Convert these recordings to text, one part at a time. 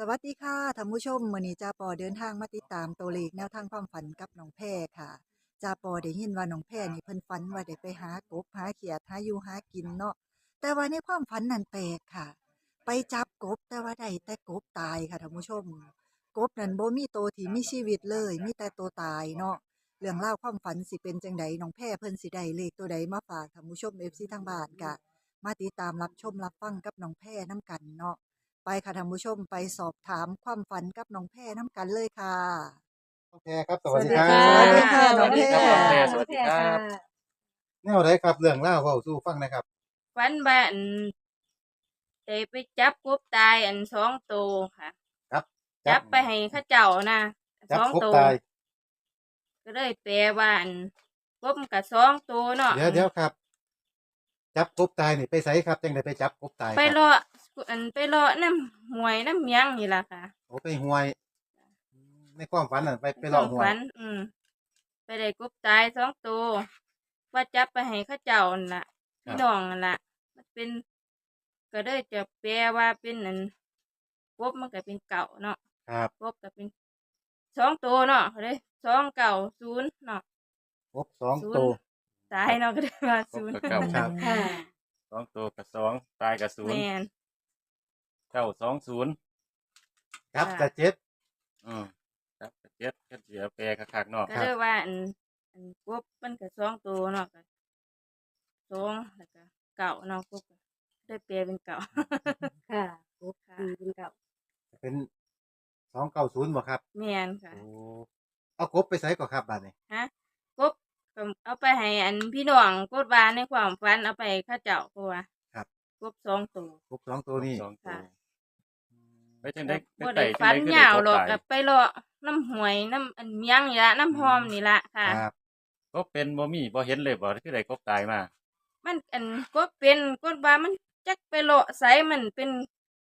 สวัสดีค่ะท่านผู้ชมมื้อนี้จ้าปอเดินทางมาติดตามตัวเลขแนวทางความฝันกับน้องแพรค่ะจ้าปอได้ยินว่าน้องแพรนี่เพิ่นฝันว่าได้ไปหากบหาเขียดหาอยู่หากินเนาะแต่ว่าในความฝันนั้นแปลกค่ะ ไปจับกบแต่ว่าได้แต่กบตายค่ะท่านผู้ชม กบนั้นบ่มีโตวที่มีชีวิตเลย มีแต่ตัวตายเนาะเรื่องราวความฝันสิเป็นจังใดน้องแพรเพิ่นสิได้เลขตัวใดมาฝากท่านผู้ชม FC ทางบ้านกะมาติดตามรับชมรับฟังกับน้องแพรน้ำกันเนาะ ไปค่ะท่านผู้ชมไปสอบถามความฝันกับน้องแพรน้ำกันเลยค่ะโอเคครับสวัสดีครัสวัสดีบค่ะน้องแพร สวัสดีครับ แนวไหนครับเรื่องเล่าวเว้าสู้ฟังหนะครับ ฝันบ้านได้ไปจับกบตายอันสองตัวค่ะครับจับไปให้เข้าเจ้านะจับสองครบตัวตายก็เลยแปลว่าอันกบมันกับสองตัวเนาะเดี๋ยวเดี๋ยวครับ จับครบตายนี่ไปไสครับจังไดไปจับครบตายไปครับเลาะ อันไปเลาะน้ำหวยน้ำเมียงนี่ล่ะค่ะโอ้ไปห้วย ในความฝันน่ะไปไปเลาะห้วย ฝันอืม ไปได้กบตายสองตัวว่าจับไปให้เข้าเจ้านั่นล่ะพี่น้องนั่นล่ะมันเป็น ก็เลยจะแปลว่าเป็นอันกบมันก็เป็นเก่าเนาะครับกบก็เป็นสองตัวเนาะเขาเลยสองเก่าศูนย์เนาะ ครบสองศูนย์ ตัว ตายเนาะก็ได้ว่าศูนย์กบกับเก่าครับ ค่ะ สองตัวกับสองตายกับศูนแมย์น เก้าสองศูนย์ครับค่ะจะเจ็ดอืมครับกับเจ็ดก็เสียแปรคักๆเนาะก็เลยว่าอันอันกบมันก็สองตัวเนาะก็สองแล้วก็เก่าเนาะกบก็ได้เปลเป็นเก่าค่ะกบค่ะดีเป็นเก่าเป็นสองเก้าศูนย์บ่ครับแมนค่ะ โอ้เอากบไปใส่ก่อนครับบัดนี้ฮะกบก็เอาไปให้อันพี่น้องกดวาในความฝันเอาไปเข้าเจ้าเพราะว่าครับ กบสองตัวกบสองตัวนี่สองตัวค่ะ ไปจังได้บ่ได้ฝันยาวหรอกกับไปเลาะน้ำหวยน้ำอันเมียงนี่ละน้ำหอมนี่ละค่ะ ครับ ก็เป็นบ่มีบ่เห็นเลยบ่คือได้กบตายมามันอันก็เป็นก็ว่ามันจักไปเลาะไสมันเป็น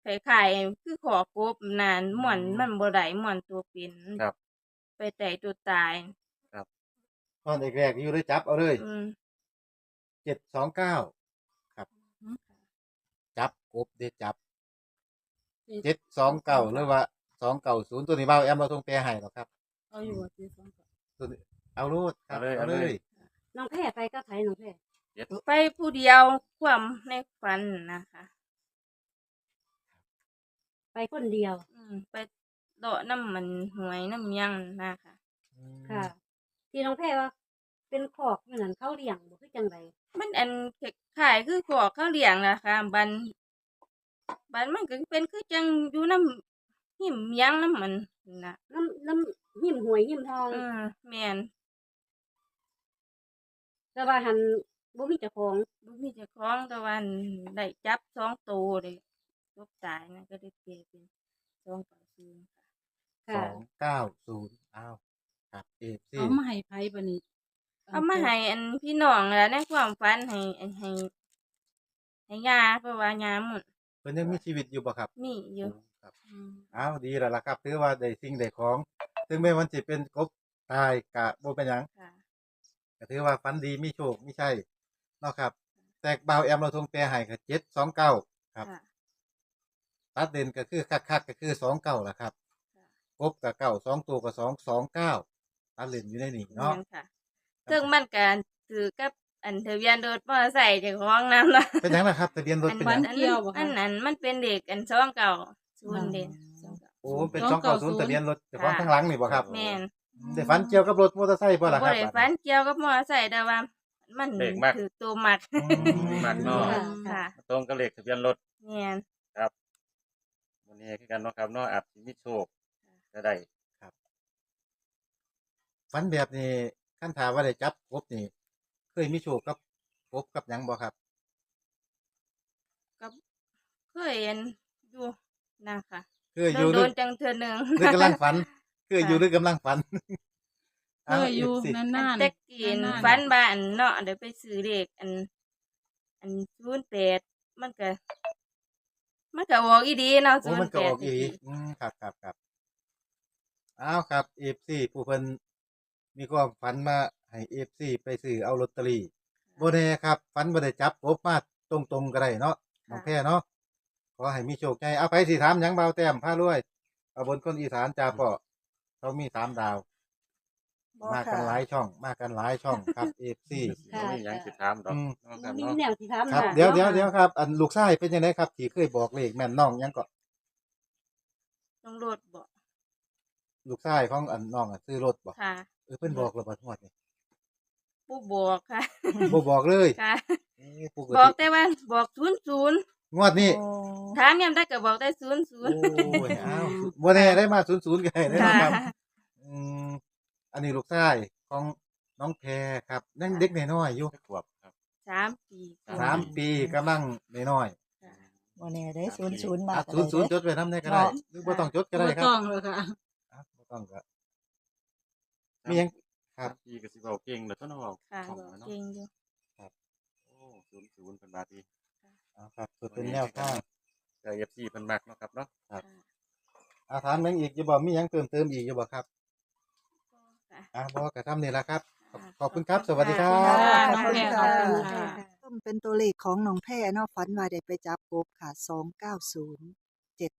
ไข่ไข่คือขอกบนานม่วนมันบ่ได้ม่วนตัวเป็นครับ ไปแต่ตัวตาย ตอนแรกๆอยู่เลยจับเอาเลยอืมเจ็ดสองเก้าครับจับ กบเด็ดจับเจ็ดสองเก้าหรือว่าสองเก้าศูนย์ตัวนี้เบาแอมเราตรงแปรให้หรอกครับเอาอยู่ว่าซื้อสองก่อนตัวนี้เอารูดครับเอาเลย น้องแพรไปก็ไถน้องแพรไปผู้เดียวความในฝันนะคะ ไปคนเดียวอืมไปเลาะน้ำมันหวยน้ำเมียงนะคะค่ะ ที่น้องแพรว่า เป็นขอกอยู่นั่นเขาเลี้ยงบ่คือจังไดมันอันขายคือขอกข้าวเลี้ยงนะคะบัน บันมันก็เป็นคือจังอยู่น้ำหิมเมียงน้ำมันนะน้ำน้ำหิมหวยหิมทองอืมแม่นแต่ว่าหันบ่มีเจ้าของบ่มีเจ้าของแต่ว่าได้จับสองตัวเลยลูกตายนะก็ได้เปลี่ยนเป็นสองต่อศูนย์ค่ะสค่ะองเก้าศูนย์อ้าวครับเอฟซีเอามาให้ไผบัดนี้เอามาให้อันพี่น้องแล้วในความฝันให้ให้ให้ให้ยาเพราะว่ายาหมดเพิ่นยังมีชีวิตอยู่บ่ครับมีอยู่ครับอืมอ้าวดีแล้วล่ะครับถือว่าได้สิ่งได้ของ ถึงแม้มันสิเป็นกบตายกะบ่เป็นหยังค่ะ ก็ถือว่าฝันดีมีโชคมีชัยเนาะครับ แต่เบาแอมเราทงแปรให้ก็เจ็ดสองเก้าครับ ค่ะ ตัดเด่นก็คือคักๆก็คือสองเก้าล่ะครับค่ะกบกับเก้าสองตัวกับสองสองเก้าตัดเล่นอยู่ในนี่เนาะ แม่นค่ะ ซึ่งมันก็ถือกับ อันทะเบียนรถมอเตอร์ไซค์เจ้าของนำละเป็นหยังล่ะครับทะเบียนรถอันเป็นหอัยังนอันนั้นมันเป็นเด็กอันสองเก่าศูนย์เด่นสองเก่าโอ้เป็นสองเก้าศูนย์ทะเบียนรถเจ้าของข้างหลังนี่บ่ครับแม่นได้ฝันเกี่ยวกับรถมอเตอร์ไซค์บ่ล่ะคบ่รับ ได้ฝันเกี่ยวกับมอเตอร์ไซค์แต่ว่า มันเลขมากถือตัวมักอืมมากเนาะค่ะค่ะ ตรงกับเลขทะเบียนรถแม่น วันนี้คือกันเนาะครับเนาะอาจสิมีโชคก็ได้ฝันแบบนี้ขั้นถามว่าได้จับกบนี่ เคยมีโชคกับกบกับหยังบ่ครับก็เคยเห็นอยู่นะคะเคยอยู่หโดรือนๆจังเทื่อหนึงหรือกำลังฝัน เคยอยู่หรือกำลังฝันเคยอยู่สินานๆแต่กินนานๆฝันบ้านเนาะเดี๋ยวไปซื้อเลขอัน อัน08มันก็ มันก็ออกอีดีเนาะโอ้มันก็ออก08อีหลีอืมครับครับครับอ้าวครับเอฟซีผู้เพิ่นมีความฝันมา ให้เอฟซีไปซื้อเอาลอตเตอรี่บ่แน่ครับฝันบ่ได้จับกบมาตรงๆก็ได้เนาะน้องแพ้เนาะขอให้มีโชคใจเอาไปสิถามหยังเบาแต้มพารวยเอาบนคนอีสานจ้าป่อเขามีสามดาว บ่มากันค่ะหลายช่อง มากันหลายช่องครับเอฟซีบ่มีหยังสิถามดอกอืมเนาะครับมีเนาะ แนวสิถามครับน่ะเดี๋ยวนาะเดี๋ยวเดี๋ยวครับ อันลูกชายเป็นยังไงครับ ที่เคยบอกเลขแม่นน้องยังก็ต้องรถบ่ลูกชายของอันน้องอะซื้อรถบอกค่ะ เออเพิ่นบอกระบาดหวดนี่ ผู้บอกค่ะ บ่บอกเลยค่ะ เอ้ปกบอกติแต่ว่าบอกศูนย์ศูนย์งวดนี้โอ้ถามยังได้ก็บอกได้ศูนย์ศูนย์ โอ้ยอ้าวบ่แน่ได้มาศูนย์ศูนย์กันได้ค่ะนะครับอืมอันนี้ลูกชายของน้องแพรครับยังเด็กน้อยๆอยู่จักขวบครับ สามปีสามปีกำลังน้อยค่ะบ่แน่ได้ศูนย์ศูนย์ๆมาอะก็ศูนย์ศูนย์จได้ดไว้นำได้ก็ได้เนาะหรือบ่ต้องจดก็ได้บ่ครับต้องเลยค่ะ อะบ่ต้องก็มีหยัง ครับสามปีก็สิเว้าเก่งแล้วตัวเนาะค่ะของบอกเนาะเก่งอยู่โอ้ศูนย์ศูนย์เป็นบาทดีเอาครับสุดเป็นแนวทางก็ FC เพิ่นมักเนาะครับเนาะครับค่ะอาถามหยังอีกอยู่บ่มีหยังเติมเติมอีกอยู่บ่ครับค่ะอะบ่ก็ทำนี่ล่ะครับค่ะขอบคุณครับสวัสดีครัค่ะบน้องแพรขอบคุณขอบคุณค่ะค่ะส้มเป็นตัวเลขของน้องแพรเนาะฝันว่าได้ไปจับกบค่ะสองเก้าศูนย์เจ็ด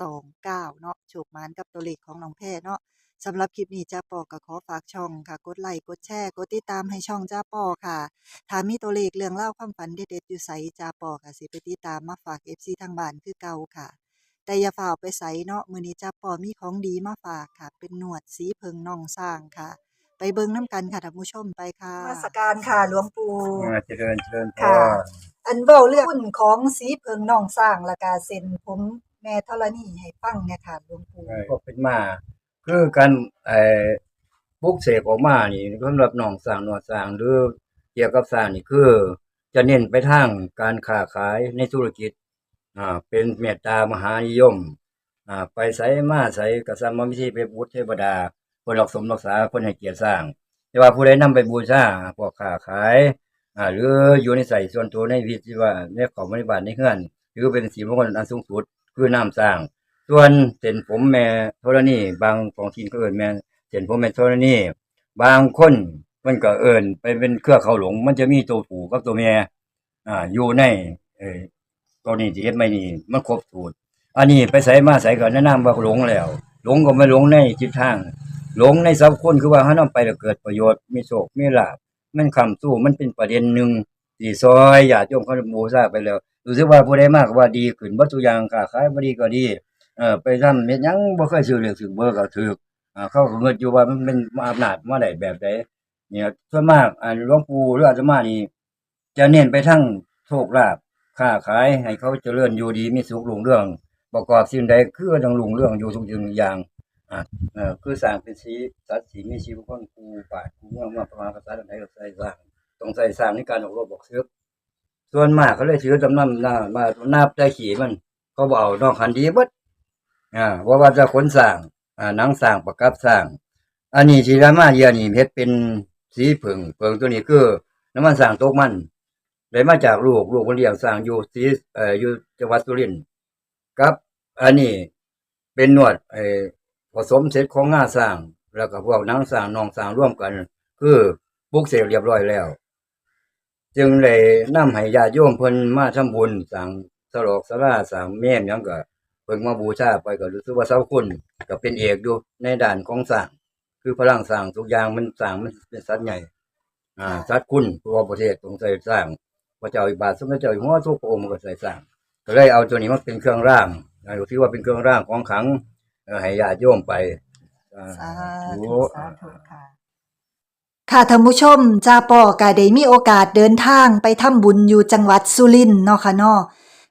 สองเก้าเนาะโชคมานกับตัวเลขของน้องแพรเนาะ สำหรับคลิปนี้จ้าปอก็ขอฝากช่องค่ะ กดไลค์กดแชร์กดติดตามให้ช่องจ้าปอค่ะถ้ามีตัวเลขเรื่องเล่าวความฝันเด็ดๆอยู่ใสจ้าปอค่ะสิไปติดตามมาฝากเอฟซีทางบ้านคือเก่าค่ะ แต่อย่าฝ่าเอาไปใสเนาะมื้อนี้จ้าปอมีของดีมาฝากค่ะ เป็นหนวดสีเพิงน่องสร้างค่ะ ไปเบิ่งน้ำกันค่ะท่านผู้ชมไปค่ะมาสการค่ะหลวงปู่ อ่าเจริญเจริญพค่ะรอันเว้าเรื่องหุ้นของสีเพิงน่องสร้างและกาเซ็นผมแม่ธรณีให้ฟังเนี่ยค่ะหลวงปู่ ก็เป็นมา คือการไอ้ปลุกเสกออกมานี่สำหรับหนองสร้างหนวดสร้างหรือเกี่ยวกับสร้างนี่คือ จะเน้นไปทางการค้าขายในธุรกิจอ่าเป็นเมตตามหานิยมอ่าไปใส่มาใส่กระสัมมิธีไปบูชเทวดาคนรักสมรักษาคนให้เกียรติสร้าง แต่ว่าผู้ใดนำไปบูชาพวกค้าขายอ่าหรืออยู่ในใส่ส่วนตัวในวิธีว่าในของบริบาลในเฮือนหรือเป็นสีมงคลอันสูงสุดคือน้ำสร้าง ส่วนเส้นผมแม่ธรณีบางของทีนก็เอิ้นแม่เส้นผมแม่ธรณีบางคนมันก็เอิ้นไปเป็นเครือเขาหลง มันจะมีตัวผู้กับตัวแม่อ่าอยู่ในเออตัวนี้ที่เฮ็ดไม่นี่มันครบสูตรอันนี้ไปใส่มาใส่ก็แนะนำว่าหลงแล้ว หลงก็ไม่หลงในจิตทาง หลงในสัพคนคือว่าเฮานำไปแล้วเกิดประโยชน์มีโชคมีลาภมันคำสู้มันเป็นประเด็นหนึ่งที่ซอยญาติโยมเขาบูชาไปแล้วรู้สึกว่าผู้ใดมากว่าดีขึ้นบ่ทุอย่างค้าขายบ่ดีก็ดี เออไปทำเฮ็ดยังบ่เคยซื้อเลขซื้อเบอร์ก็ถูกอ่าเขาก็เงินอยู่ว่ามันเป็นอำนาจมาได้แบบใดเนี่ยส่วนมากอ่าหลวงปู่หรืออาตมานี่จะเน้นไปทั้งโชคลาภค้าขายให้เขาเจริญอยู่ดีมีสุขรุ่งเรื่อง ประกอบสิ่งใดคือต้องรุ่งเรื่องอยู่ทุกสิ่งอย่างอ่าเออคือสร้างเป็นสีสัตว์สีมีชีวิตคนกูป่ากูเมือมาประมาณภาษาใดก็ใส่สร้างต้องใส่สร้างในการออกรบบอกเสือส่วนมากเขาเลยถือจำนำหน้ามานับได้ขี่มัน เขาบอกนอกคันดีเบิด อ่าว่าว่าจะขนสร้างอ่าหนังสร้างประกับสร้างอันนี้ที่รามาเยียนี่เฮ็ดเป็นสีผึ่งเผึ่งตัวนี้คือน้ำมันสร้างตกมันได้มาจากลูกลูกคนเลี้ยงสร้างอยู่สีเอ่ออยู่จังหวัดสุรินทร์ครับ อันนี้เป็นนวดไอ้ผสมเสร็จของงาสร้างแล้วก็พวกหนังสร้างนองสร้างร่วมกัน คือปลุกเสกเรียบร้อยแล้ว จึงเลยนำให้ญาติโยมเพิ่นมาทำบุญสร้างสลอกสลาสร้างแม่ยังก็ พิ่งมาบูชาไปก็รู้สึกว่าเสาคุณก็เป็นเอกอยู่ในด่านของสร้างคือพลังสร้างทุกอย่างมันสร้างมันเป็นสัตว์ใหญ่ อ่าสัตว์คุณเพราะว่าประเทศต้องใส่สร้างพระเจ้าอิบาทสมเด็จเจ้าอยู่หัวทุกพระองค์ก็ใส่สร้าง ก็เลยเอาตัวนี้มาเป็นเครื่องร่างอ่าที่ว่าเป็นเครื่องร่างของขลังเอ่อให้ญาติโยมไปอ่าสาธุธุสาธุค่ะค่ะท่านผู้ชมจ้าปอก็ได้มีโอกาสเดินทางไปทำบุญอยู่จังหวัดสุรินทร์เนาะค่ะเนาะ